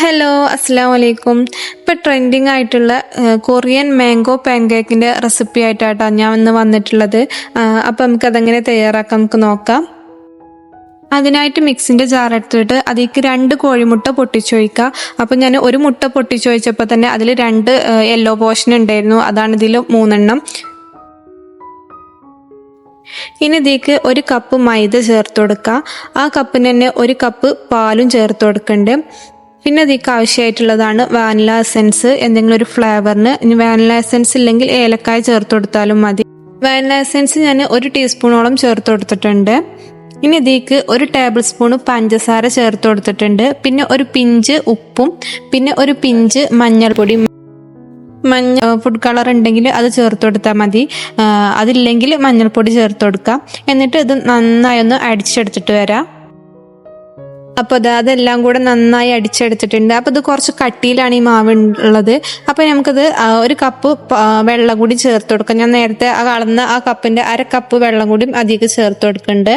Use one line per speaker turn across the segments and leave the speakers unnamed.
Hello അസ്സാം വലൈക്കും ഇപ്പം ട്രെൻഡിങ് ആയിട്ടുള്ള കൊറിയൻ മാംഗോ പാൻകേക്കിന്റെ റെസിപ്പി ആയിട്ടാട്ടോ ഞാൻ ഇന്ന് വന്നിട്ടുള്ളത്. അപ്പോൾ അപ്പം നമുക്ക് അതെങ്ങനെ തയ്യാറാക്കാം നമുക്ക് നോക്കാം. അതിനായിട്ട് മിക്സിന്റെ ജാർ എടുത്തിട്ട് അതിലേക്ക് രണ്ട് കോഴിമുട്ട പൊട്ടിച്ചൊഴിക്കുക. അപ്പം ഞാൻ ഒരു മുട്ട പൊട്ടിച്ചൊഴിച്ചപ്പോൾ തന്നെ അതിൽ രണ്ട് യെല്ലോ പോർഷൻ ഉണ്ടായിരുന്നു. അതാണ് ഇതിൽ മൂന്നെണ്ണം. ഇനി ഇതിലേക്ക് ഒരു കപ്പ് മൈദ ചേർത്ത് കൊടുക്കുക ആ കപ്പിന് തന്നെ ഒരു കപ്പ് പാലും ചേർത്ത് കൊടുക്കുന്നുണ്ട് പിന്നെ അതിക്ക് ആവശ്യമായിട്ടുള്ളതാണ് വാനില എസെൻസ്. എന്തെങ്കിലും ഒരു ഫ്ലേവറിന് ഇനി വാനില എസെൻസ് ഇല്ലെങ്കിൽ ഏലക്കായ ചേർത്ത് കൊടുത്താലും മതി. വാനില എസെൻസ് ഞാൻ ഒരു ടീസ്പൂണോളം ചേർത്ത് കൊടുത്തിട്ടുണ്ട്. ഇനി ഇതിലേക്ക് ഒരു ടേബിൾ സ്പൂൺ പഞ്ചസാര ചേർത്ത് കൊടുത്തിട്ടുണ്ട്. പിന്നെ ഒരു പിഞ്ച് ഉപ്പും പിന്നെ ഒരു പിഞ്ച് മഞ്ഞൾപ്പൊടി. മഞ്ഞ ഫുഡ് കളർ ഉണ്ടെങ്കിൽ അത് ചേർത്ത് കൊടുത്താൽ മതി. അതില്ലെങ്കിൽ മഞ്ഞൾപ്പൊടി ചേർത്ത് കൊടുക്കാം. എന്നിട്ട് ഇത് നന്നായി ഒന്ന് അടിച്ചെടുത്തിട്ട് വരാം. അപ്പോൾ അത് അതെല്ലാം കൂടെ നന്നായി അടിച്ചെടുത്തിട്ടുണ്ട്. അപ്പോൾ ഇത് കുറച്ച് കട്ടിയിലാണ് ഈ മാവ് ഉള്ളത് അപ്പോൾ നമുക്കത് ഒരു കപ്പ് വെള്ളം കൂടി ചേർത്ത് കൊടുക്കാം. ഞാൻ നേരത്തെ ആ അളന്ന ആ കപ്പിന്റെ അര കപ്പ് വെള്ളം കൂടി അതിലേക്ക് ചേർത്ത് കൊടുക്കുന്നുണ്ട്.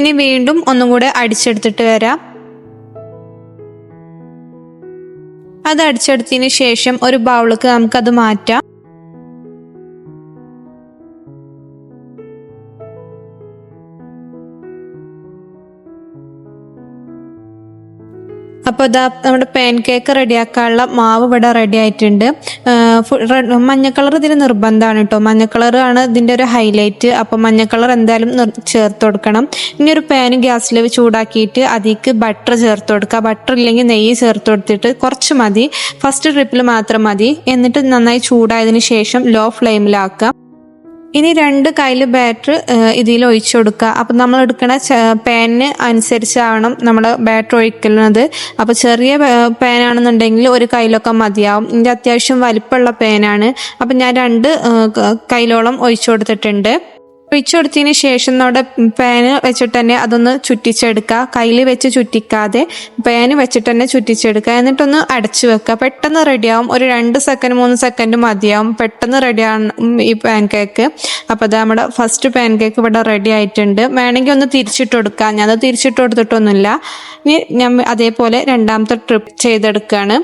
ഇനി വീണ്ടും ഒന്നും കൂടെ അടിച്ചെടുത്തിട്ട് വരാം. അത് അടിച്ചെടുത്തതിന് ശേഷം ഒരു ബൗളിക്ക് നമുക്കത് മാറ്റാം. അപ്പോൾ ഇതാ നമ്മുടെ പാൻ കേക്ക് റെഡിയാക്കാനുള്ള മാവ് ഇവിടെ റെഡി ആയിട്ടുണ്ട്. മഞ്ഞ കളർ ഇതിന് നിർബന്ധമാണ് കേട്ടോ. മഞ്ഞ കളർ ആണ് ഇതിന്റെ ഒരു ഹൈലൈറ്റ് അപ്പോൾ മഞ്ഞ കളർ എന്തായാലും ചേർത്ത് കൊടുക്കണം. ഇനി ഒരു പാൻ ഗ്യാസിൽ ചൂടാക്കിയിട്ട് അതിലേക്ക് ബട്ടർ ചേർത്ത് കൊടുക്കുക. ബട്ടർ ഇല്ലെങ്കിൽ നെയ്യ് ചേർത്ത് കൊടുത്തിട്ട് കുറച്ച് മതി. ഫസ്റ്റ് ട്രിപ്പിൽ മാത്രം മതി. എന്നിട്ട് നന്നായി ചൂടായതിനു ശേഷം ലോ ഫ്ലെയിമിലാക്കുക ഇനി രണ്ട് കയ്യിൽ ബാറ്റർ ഇതിൽ ഒഴിച്ചു കൊടുക്കുക. അപ്പം നമ്മൾ എടുക്കുന്ന പാനിന് അനുസരിച്ചാവണം നമ്മൾ ബാറ്റർ ഒഴിക്കുന്നത് അപ്പോൾ ചെറിയ പാനാണെന്നുണ്ടെങ്കിൽ ഒരു കയ്യിലൊക്കെ മതിയാവും. ഇതിന്റെ അത്യാവശ്യം വലിപ്പമുള്ള പാനാണ്. അപ്പം ഞാൻ രണ്ട് കയ്യിലോളം ഒഴിച്ചു കൊടുത്തിട്ടുണ്ട്. ഒഴിച്ചു കൊടുത്തതിന് ശേഷം നമ്മുടെ പാന് വെച്ചിട്ട് തന്നെ അതൊന്ന് ചുറ്റിച്ചെടുക്കുക. കയ്യിൽ വെച്ച് ചുറ്റിക്കാതെ പാന് വെച്ചിട്ട് തന്നെ ചുറ്റിച്ചെടുക്കുക. എന്നിട്ടൊന്ന് അടച്ചു വെക്കുക. പെട്ടെന്ന് റെഡിയാവും ഒരു രണ്ട് സെക്കൻഡ് മൂന്ന് സെക്കൻഡ് മതിയാവും. പെട്ടെന്ന് റെഡിയാവും ഈ പാൻ കേക്ക് അപ്പോൾ അത് നമ്മുടെ ഫസ്റ്റ് പാൻ കേക്ക് ഇവിടെ റെഡി ആയിട്ടുണ്ട്. വേണമെങ്കിൽ ഒന്ന് തിരിച്ചിട്ട് കൊടുക്കുക ഞാനത് തിരിച്ചിട്ട് കൊടുത്തിട്ടൊന്നുമില്ല. ഇനി ഞാൻ അതേപോലെ രണ്ടാമത്തെ ട്രിപ്പ് ചെയ്തെടുക്കുകയാണ്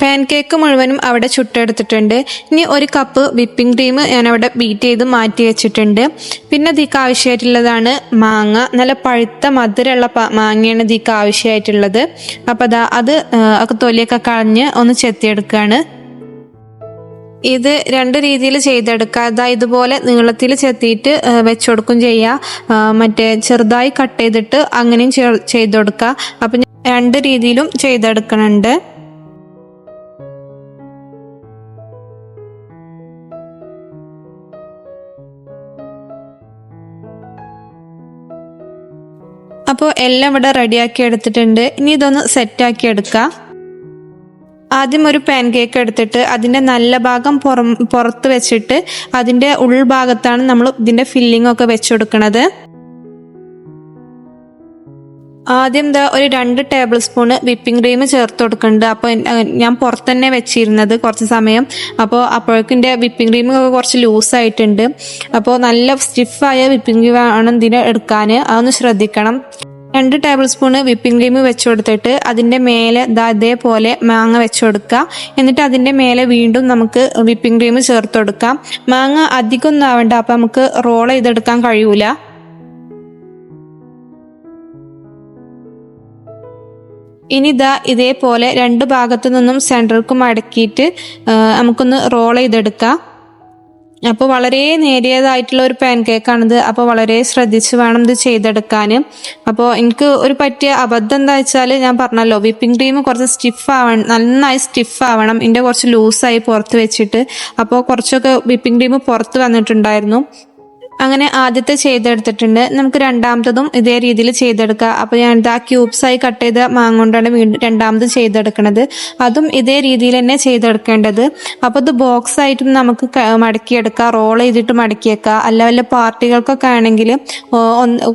പാൻ കേക്ക് മുഴുവനും അവിടെ ചുട്ടെടുത്തിട്ടുണ്ട്. ഇനി ഒരു കപ്പ് വിപ്പിംഗ് ക്രീം ഞാൻ അവിടെ ബീറ്റ് ചെയ്ത് മാറ്റി വെച്ചിട്ടുണ്ട്. പിന്നെ ഇതിക്ക് ആവശ്യമായിട്ടുള്ളതാണ് മാങ്ങ. നല്ല പഴുത്ത മധുരമുള്ള മാങ്ങയാണ് ഇതിക്ക് ആവശ്യമായിട്ടുള്ളത്. അപ്പോൾ അതാ അത് ഒക്കെ തൊലിയൊക്കെ കളഞ്ഞ് ഒന്ന് ചെത്തിയെടുക്കുകയാണ് ഇത് രണ്ട് രീതിയിൽ ചെയ്തെടുക്കുക അതാ ഇതുപോലെ നീളത്തിൽ ചെത്തിയിട്ട് ആ, വെച്ച് കൊടുക്കും ചെയ്യുക മറ്റേ ചെറുതായി കട്ട് ചെയ്തിട്ട് അങ്ങനെയും ചെയ്ത് കൊടുക്കുക അപ്പം രണ്ട് രീതിയിലും ചെയ്തെടുക്കണുണ്ട്. അപ്പോൾ എല്ലാം ഇവിടെ റെഡിയാക്കി എടുത്തിട്ടുണ്ട്. ഇനി ഇതൊന്ന് സെറ്റാക്കി എടുക്കാം. ആദ്യം ഒരു പാൻ കേക്ക് എടുത്തിട്ട് അതിന്റെ നല്ല ഭാഗം പുറം പുറത്ത് വെച്ചിട്ട് അതിന്റെ ഉൾഭാഗത്താണ് നമ്മൾ ഇതിന്റെ ഫില്ലിംഗ് ഒക്കെ വെച്ച് കൊടുക്കുന്നത് ആദ്യം ദാ ഒരു രണ്ട് ടേബിൾ സ്പൂണ് വിപ്പിംഗ് ക്രീം ചേർത്ത് കൊടുക്കുന്നുണ്ട് അപ്പോൾ ഞാൻ പുറത്ത് തന്നെ വെച്ചിരുന്നത് കുറച്ച് സമയം. അപ്പോൾ അപ്പോഴേക്കും എന്റെ വിപ്പിംഗ് ക്രീം ഒക്കെ കുറച്ച് ലൂസായിട്ടുണ്ട് അപ്പോൾ നല്ല സ്റ്റിഫായ വിപ്പിംഗ് ക്രീം ആണ് ഇതിന് എടുക്കാൻ അതൊന്ന് ശ്രദ്ധിക്കണം. രണ്ട് ടേബിൾ സ്പൂണ് വിപ്പിംഗ് ക്രീം വെച്ച് കൊടുത്തിട്ട് അതിന്റെ മേലെ ദാ ഇതേപോലെ മാങ്ങ വെച്ച് കൊടുക്കുക എന്നിട്ട് അതിന്റെ മേലെ വീണ്ടും നമുക്ക് വിപ്പിംഗ് ക്രീം ചേർത്ത് കൊടുക്കാം മാങ്ങ അധികം ഒന്നും ആവണ്ട അപ്പം നമുക്ക് റോൾ ചെയ്തെടുക്കാൻ കഴിയൂല. ഇനി ഇതാ ഇതേപോലെ രണ്ട് ഭാഗത്തു നിന്നും സെന്ററിക്കും അടക്കിയിട്ട് നമുക്കൊന്ന് റോൾ ചെയ്തെടുക്കാം. അപ്പോൾ വളരെ നേരിയതായിട്ടുള്ള ഒരു പാൻ കേക്കാണിത് അപ്പോൾ വളരെ ശ്രദ്ധിച്ച് വേണം ഇത് ചെയ്തെടുക്കാൻ അപ്പോൾ എനിക്ക് ഒരു പറ്റിയ അബദ്ധം എന്താ വെച്ചാൽ ഞാൻ പറഞ്ഞല്ലോ വിപ്പിംഗ് ക്രീം കുറച്ച് സ്റ്റിഫ് ആവണം നന്നായി സ്റ്റിഫ് ആവണം. ഇതിന്റെ കുറച്ച് ലൂസായി പുറത്ത് വെച്ചിട്ട്. അപ്പോൾ കുറച്ചൊക്കെ വിപ്പിംഗ് ക്രീം പുറത്ത് വന്നിട്ടുണ്ടായിരുന്നു. അങ്ങനെ ആദ്യത്തെ ചെയ്തെടുത്തിട്ടുണ്ട്. നമുക്ക് രണ്ടാമത്തതും ഇതേ രീതിയിൽ ചെയ്തെടുക്കാം. അപ്പോൾ ഞാൻ ആ ക്യൂബ്സ് ആയി കട്ട് ചെയ്ത മാങ്ങ കൊണ്ടാണ് വീണ്ടും രണ്ടാമത് ചെയ്തെടുക്കുന്നത് അതും ഇതേ രീതിയിൽ തന്നെ ചെയ്തെടുക്കേണ്ടത്. അപ്പോൾ ഇത് ബോക്സ് ആയിട്ടും നമുക്ക് മടക്കിയെടുക്കാം. റോൾ ചെയ്തിട്ട് മടക്കിയേക്കാം. അല്ല വല്ല പാർട്ടികൾക്കൊക്കെ ആണെങ്കിൽ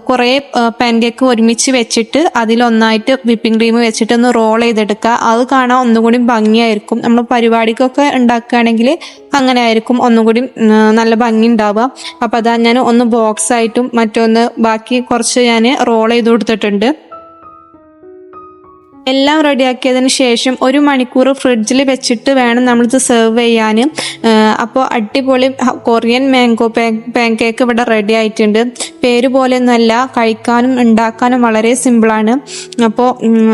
കുറേ പാൻകേക്ക് ഒരുമിച്ച് വെച്ചിട്ട് അതിലൊന്നായിട്ട് വിപ്പിംഗ് ക്രീം വെച്ചിട്ട് ഒന്ന് റോൾ ചെയ്തെടുക്കുക അത് കാണാൻ ഒന്നുകൂടി ഭംഗിയായിരിക്കും. നമ്മൾ പരിപാടിക്കൊക്കെ ഉണ്ടാക്കുകയാണെങ്കിൽ അങ്ങനെ ആയിരിക്കും. ഒന്നുകൂടി നല്ല ഭംഗി ഉണ്ടാവുക. അപ്പോൾ അതാ ഞാൻ ഒന്ന് ബോക്സ് ആയിട്ടും മറ്റൊന്ന് ബാക്കി കുറച്ച് ഞാൻ റോൾ ചെയ്ത് കൊടുത്തിട്ടുണ്ട്. എല്ലാം റെഡിയാക്കിയതിന് ശേഷം ഒരു മണിക്കൂർ ഫ്രിഡ്ജിൽ വെച്ചിട്ട് വേണം നമ്മളിത് സെർവ് ചെയ്യാൻ അപ്പോൾ അടിപൊളി കൊറിയൻ മാംഗോ പാൻ കേക്ക് ഇവിടെ റെഡി ആയിട്ടുണ്ട്. പേര് പോലെയൊന്നുമല്ല കഴിക്കാനും ഉണ്ടാക്കാനും വളരെ സിമ്പിളാണ്. അപ്പോൾ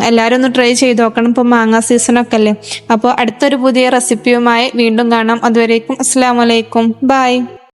എല്ലാവരും ഒന്ന് ട്രൈ ചെയ്ത് നോക്കണം. ഇപ്പോൾ മാങ്ങ സീസണൊക്കെ അല്ലേ? അപ്പോൾ അടുത്തൊരു പുതിയ റെസിപ്പിയുമായി വീണ്ടും കാണാം. അതുവരേക്കും അസ്സാം വലൈക്കും ബൈ.